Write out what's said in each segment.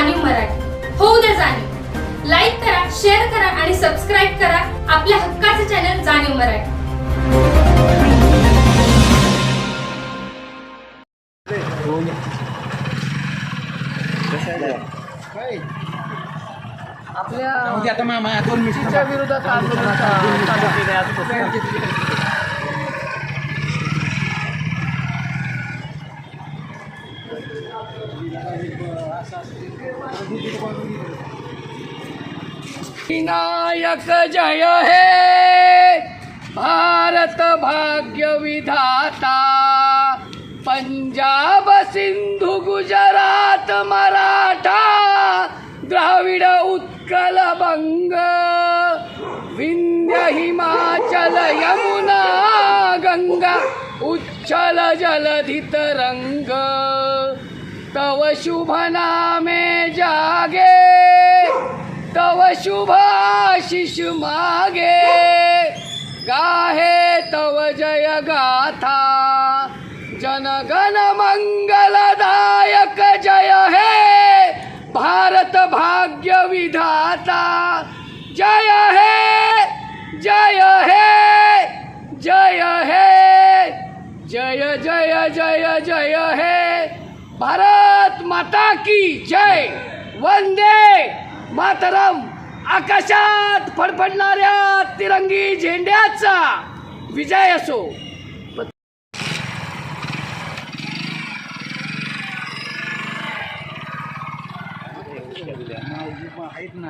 जाणीव मराठी होऊ द्या जाणीव लाईक करा शेअर करा आणि सबस्क्राईब करा आपल्या हक्काचे चॅनल जाणीव मराठी आपल्या आता मामा दोन मिनिटं तिच्या विरोधात आंदोलन विनायक जय हे! भारत भाग्य विधाता पंजाब सिंधू गुजरात मराठा द्राविड उत्कल बंग विंध्य हिमाचल यमुना गंगा उच्छल जलधित रंग। तव शुभ नामे जागे। तव शुभ आशिष मागे। गाहे तव जय गाथा। जनगण मंगलदायक जय हे। भारत भाग्य विधाता। जय हे जय हे जय हे। जय जय जय जय हे। भारत माता की जय। वंदे। मातरम आकाशात फडफडणाऱ्या तिरंगी झेंड्याचा विजय असो.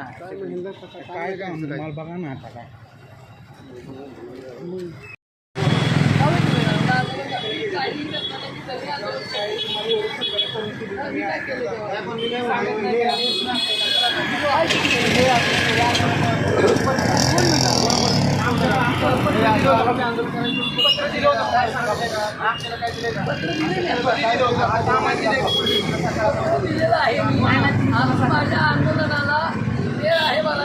काय काय मला बघा ना आता काय दिलेलं आहे मी. आज माझ्या आंदोलनाला वेळ आहे. मला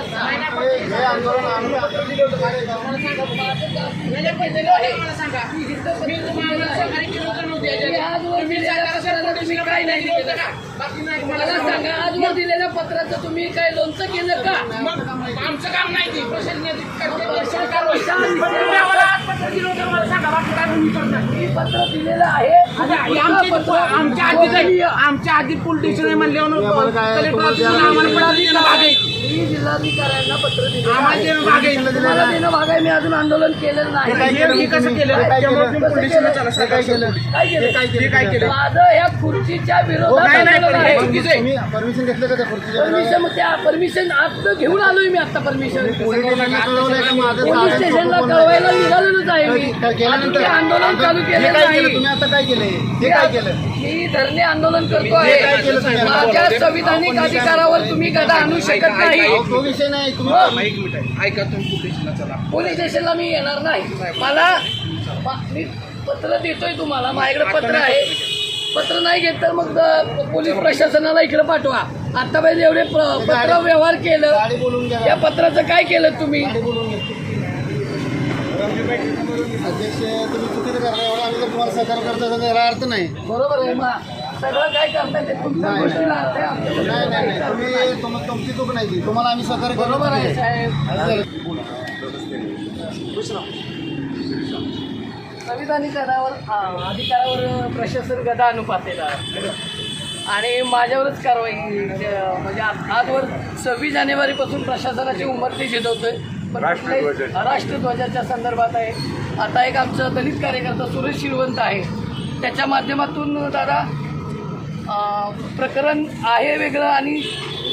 मला सांगा आजवर दिलेल्या पत्राचं तुम्ही काय लोनचं केलं का आमचं काम नाही पत्र दिलेलं आहे आमच्या आधी आमच्या आधी पोलीस स्टेशन म्हणल्यावर कलेक्टर आम्हाला आहे. मी जिल्हाधिकाऱ्यांना पत्र दिलं आम्हाला देणं भाग आहे. तुम्हाला देणं भाग आहे. मी अजून आंदोलन केलेलं नाही. हे- हे कसं केलं? तुम्ही काय केलं? हे माझं ह्या खुर्चीच्या विरोधात हे तुम्ही परमिशन घेतलं का त्या खुर्चीच्या परमिशन मग त्या परमिशन आता घेऊन आलोय मी आता परमिशन पोलीस स्टेशनला कळवायला निघालेलोच आहे मी. आंदोलन चालू हे केलं नाही. तुम्ही आता काय हे केलं? मी धरणे आंदोलन करतो हे तुम्ही? आहे माझ्या संविधानिक अधिकारावर तुम्ही गदा आणू शकत नाही. अहो, तो विषय नाही तुम्ही एक मिनिट आहे. ऐका तुम्ही पोलीस स्टेशनला चला. पोलीस स्टेशनला मी येणार नाही. मला मा- मी पत्र देतोय तुम्हाला. माझ्याकडे पत्र आहे. पत्र नाही घेत तर मग पोलीस प्रशासनाला इकडे पाठवा. आता पाहिजे एवढे प्र- पत्र व्यवहार केलं. गाडी बोलून घ्या. त्या पत्राचं काय केलं तुम्ही? गाडी बोलून घ्या. अध्यक्ष तुम्ही चुकीचं करता एवढं आम्ही जर तुम्हाला सहकार्य करतो तर अर्थ नाही. बरोबर आहे मग सगळं काय करताय ते तुमच्या नाही. गोष्टीला अर्थ आहे, आमच्या गोष्टीला नाही नाही काही नाही. अर्थ तुम्ही नाही. तुम- तुमची चूक नाही ती. तुम्हाला आम्ही सहकार्य करू बरोबर आहे साहेब. अधिकारावर प्रशासन गदा अनुपातेला. आणि माझ्यावरच कारवाई अ, म्हणजे आजवर सव्वीस जानेवारीपासून प्रशासनाची उमरती झिजवतोय पण कुठल्याही- राष्ट्रध्वजाच्या संदर्भात आहे. आता एक आमचं दलित कार्यकर्ता सुरेश शिरवंत आहे. त्याच्या माध्यमातून दादा प्रकरण आहे वेगळं आणि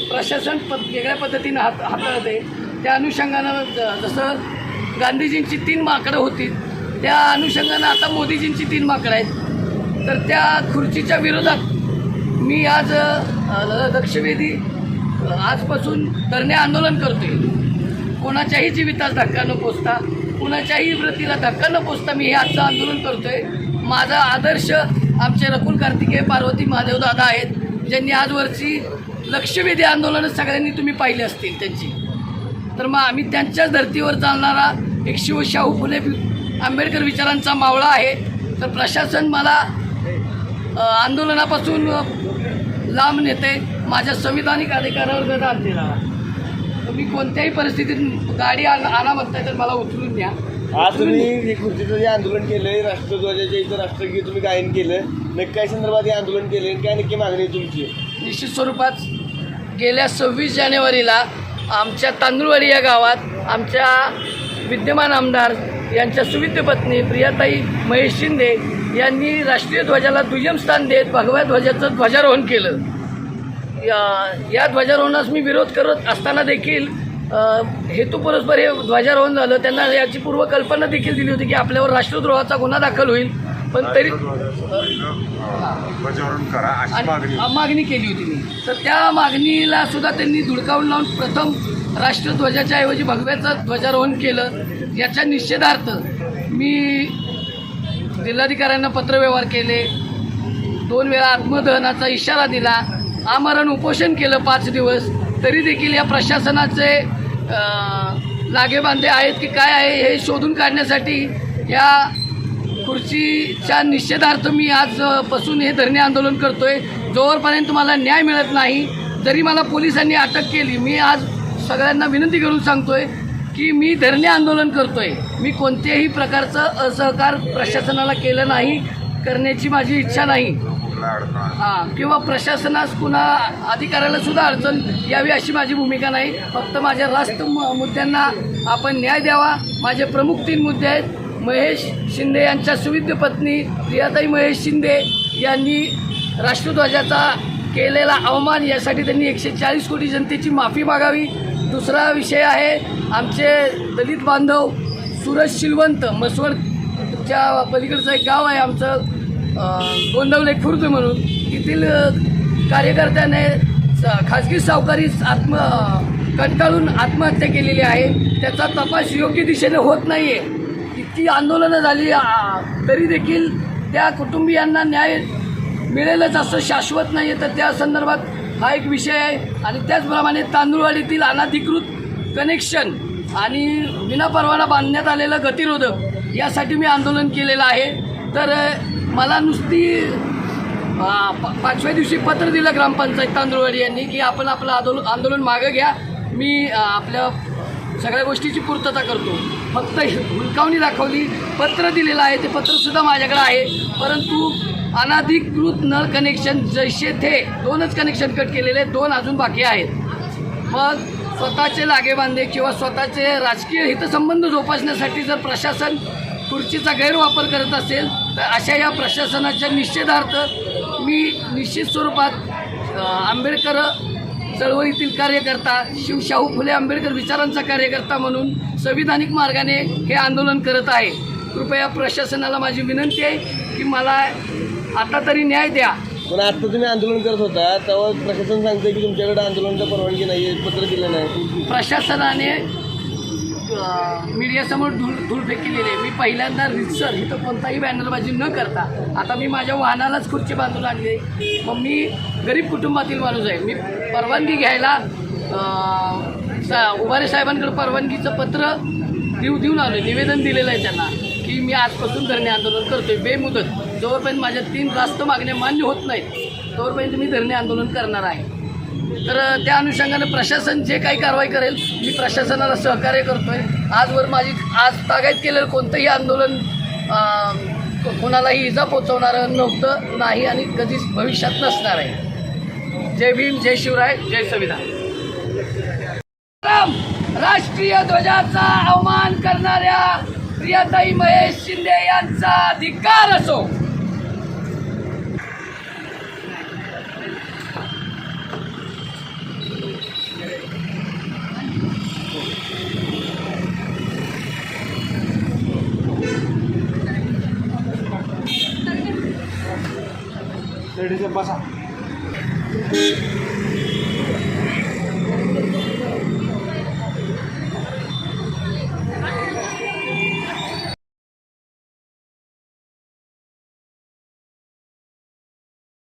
प्रशासन पद वेगळ्या पद्धतीनं हात हाताळते. त्या अनुषंगानं जसं गांधीजींची तीन माकडं होती त्या अनुषंगानं आता मोदीजींची तीन माकडं आहेत. तर त्या खुर्चीच्या विरोधात मी आज लक्षवेधी आजपासून धरणे आंदोलन करतोय. कोणाच्याही जीवितास धक्का न पोचता कुणाच्याही व्रतीला धक्का न पोचता मी हे आजचं आंदोलन करतोय. माझा आदर्श आमचे रकुल कार्तिकेय पार्वती महादेव दादा आहेत ज्यांनी आजवरची लक्षवेधी आंदोलनं सगळ्यांनी तुम्ही पाहिली असतील त्यांची. तर मग आम्ही त्यांच्याच धर्तीवर चालणारा एक शिवशाहू फुले आंबेडकर विचारांचा मावळा आहे. तर प्रशासन मला आंदोलनापासून लांब नेते माझ्या संविधानिक अधिकारावर गदा आणते मी कोणत्याही परिस्थितीत गाडी आण आणा म्हणताय तर मला उचलून द्या. आज तुम्ही हे खुर्चीचं जे आंदोलन केलंय राष्ट्रध्वजाच्या इथं राष्ट्रगीत तुम्ही गायन केलं नक्की काय संदर्भात हे आंदोलन केले काय नक्की मागणी आहे तुमची? निश्चित स्वरूपात गेल्या सव्वीस जानेवारीला आमच्या तांदूळवाडी या गावात आमच्या विद्यमान आमदार यांच्या सुविद्य पत्नी प्रियाताई महेश शिंदे यांनी राष्ट्रीय ध्वजाला दुय्यम स्थान देत भगव्या ध्वजाचं ध्वजारोहण केलं. या या ध्वजारोहणास मी विरोध करत असताना देखील अ, हेतुपुरस्पर हे ध्वजारोहण झालं. त्यांना याची पूर्वकल्पना देखील दिली होती की आपल्यावर राष्ट्रद्रोहाचा गुन्हा दाखल होईल. पण तरी मागणी. केली होती मी. तर त्या मागणीला सुद्धा त्यांनी धुडकावून लावून प्रथम राष्ट्रध्वजाच्या ऐवजी भगव्याचं ध्वजारोहण केलं. याच्या निषेधार्थ मी जिल्हाधिकाऱ्यांना पत्रव्यवहार केले. दोन वेळा आत्मदहनाचा इशारा दिला. आमरण उपोषण केलं पाच दिवस. तरी देखील या प्रशासनाचे लागेबांधे आहेत की काय आहे हे शोधून काढण्यासाठी या खुर्चीच्या निषेधार्थ मी आजपासून हे धरणे आंदोलन करतो आहे जोवरपर्यंत मला न्याय मिळत नाही जरी मला पोलिसांनी अटक केली. मी आज सगळ्यांना विनंती करून सांगतो आहे की मी धरणे आंदोलन करतो आहे मी कोणत्याही प्रकारचं असहकार प्रशासनाला केलं नाही करण्याची माझी इच्छा नाही. हां किंवा प्रशासनास कुणा अधिकाऱ्याला सुद्धा अडचण यावी अशी माझी भूमिका नाही. फक्त माझ्या राष्ट्र मुद्द्यांना आपण न्याय द्यावा. माझे प्रमुख तीन मुद्दे आहेत. महेश शिंदे यांच्या सुविद्य पत्नी प्रियाताई महेश शिंदे यांनी राष्ट्रध्वजाचा केलेला अवमान यासाठी त्यांनी एकशे चाळीस कोटी जनतेची माफी मागावी. दुसरा विषय आहे आमचे दलित बांधव सूरज शिलवंत मसवडच्या पलीकडचं एक गाव आहे आमचं. गोंदवले खुर्द म्हणून. येथील कार्यकर्त्याने स- खाजगी सावकारी आत्म कंटाळून आत्महत्या केलेली आहे. त्याचा तपास योग्य दिशेने होत नाही आहे इतकी आंदोलनं झाली आ, तरी देखील त्या कुटुंबियांना न्याय मिळेलच असं शाश्वत नाही आहे तर त्या संदर्भात हा एक विषय आहे. आणि त्याचप्रमाणे तांदूळवाडीतील अनाधिकृत कनेक्शन आणि विनापरवाना बांधण्यात आलेलं गतिरोधक यासाठी मी आंदोलन केलेलं आहे. तर मला नुसती पाचव्या दिवशी पत्र दिलं ग्रामपंचायत तांदुळवाडी यांनी की आपण आपलं आंदोलन आंदोलन मागं घ्या. मी आपल्या सगळ्या गोष्टीची पूर्तता करतो. फक्त हुलकावणी दाखवली. पत्र दिलेलं आहे ते पत्रसुद्धा माझ्याकडे आहे. परंतु अनाधिकृत नळ कनेक्शन जैसे थे दोनच कनेक्शन कट केलेले दोन अजून बाकी आहेत. मग स्वतःचे लागेबांधे किंवा स्वतःचे राजकीय हितसंबंध जोपासण्यासाठी जर प्रशासन खुर्चीचा गैरवापर करत असेल तर अशा या प्रशासनाच्या निषेधार्थ मी निश्चित स्वरूपात आंबेडकर चळवळीतील कार्यकर्ता शिव शाहू फुले आंबेडकर विचारांचा कार्यकर्ता म्हणून संविधानिक मार्गाने हे आंदोलन करत आहे. कृपया प्रशासनाला माझी विनंती आहे की मला आता तरी न्याय द्या. पण आता तुम्ही आंदोलन करत होता तेव्हा प्रशासन सांगतंय की तुमच्याकडे आंदोलनाची परवानगी नाही पत्र दिलं नाही. प्रशासनाने मीडियासमोर धूळ धूळ फेकलेली आहे. मी पहिल्यांदा रिक्सर इथं कोणताही बॅनरबाजी न करता आता मी माझ्या वाहनालाच खुर्ची बांधून आणली आहे. मग मी गरीब कुटुंबातील माणूस आहे. मी परवानगी घ्यायला सा उभारे साहेबांकडे परवानगीचं पत्र देऊ देऊन आलो निवेदन दिलेलं आहे त्यांना की मी आजपासून धरणे आंदोलन करतोय. बेमुदत. जोपर्यंत माझ्या तीन रास्त मागण्या मान्य होत नाहीत तोपर्यंत मी धरणे आंदोलन करणार आहे. तर त्या अनुषंगाने प्रशासन जे काही कारवाई करेल मी प्रशासनाला सहकार्य करतोय. आजवर माझी आज तागायत केलेलं कोणतंही आंदोलन कोणालाही इजा पोचवणारं नव्हतं नाही आणि कधीच भविष्यात नसणार आहे. जय भीम जय शिवराय जय संविधान. राम! राष्ट्रीय ध्वजाचा अवमान करणाऱ्या प्रियाताई महेश शिंदे यांचा धिक्कार असो. बसा.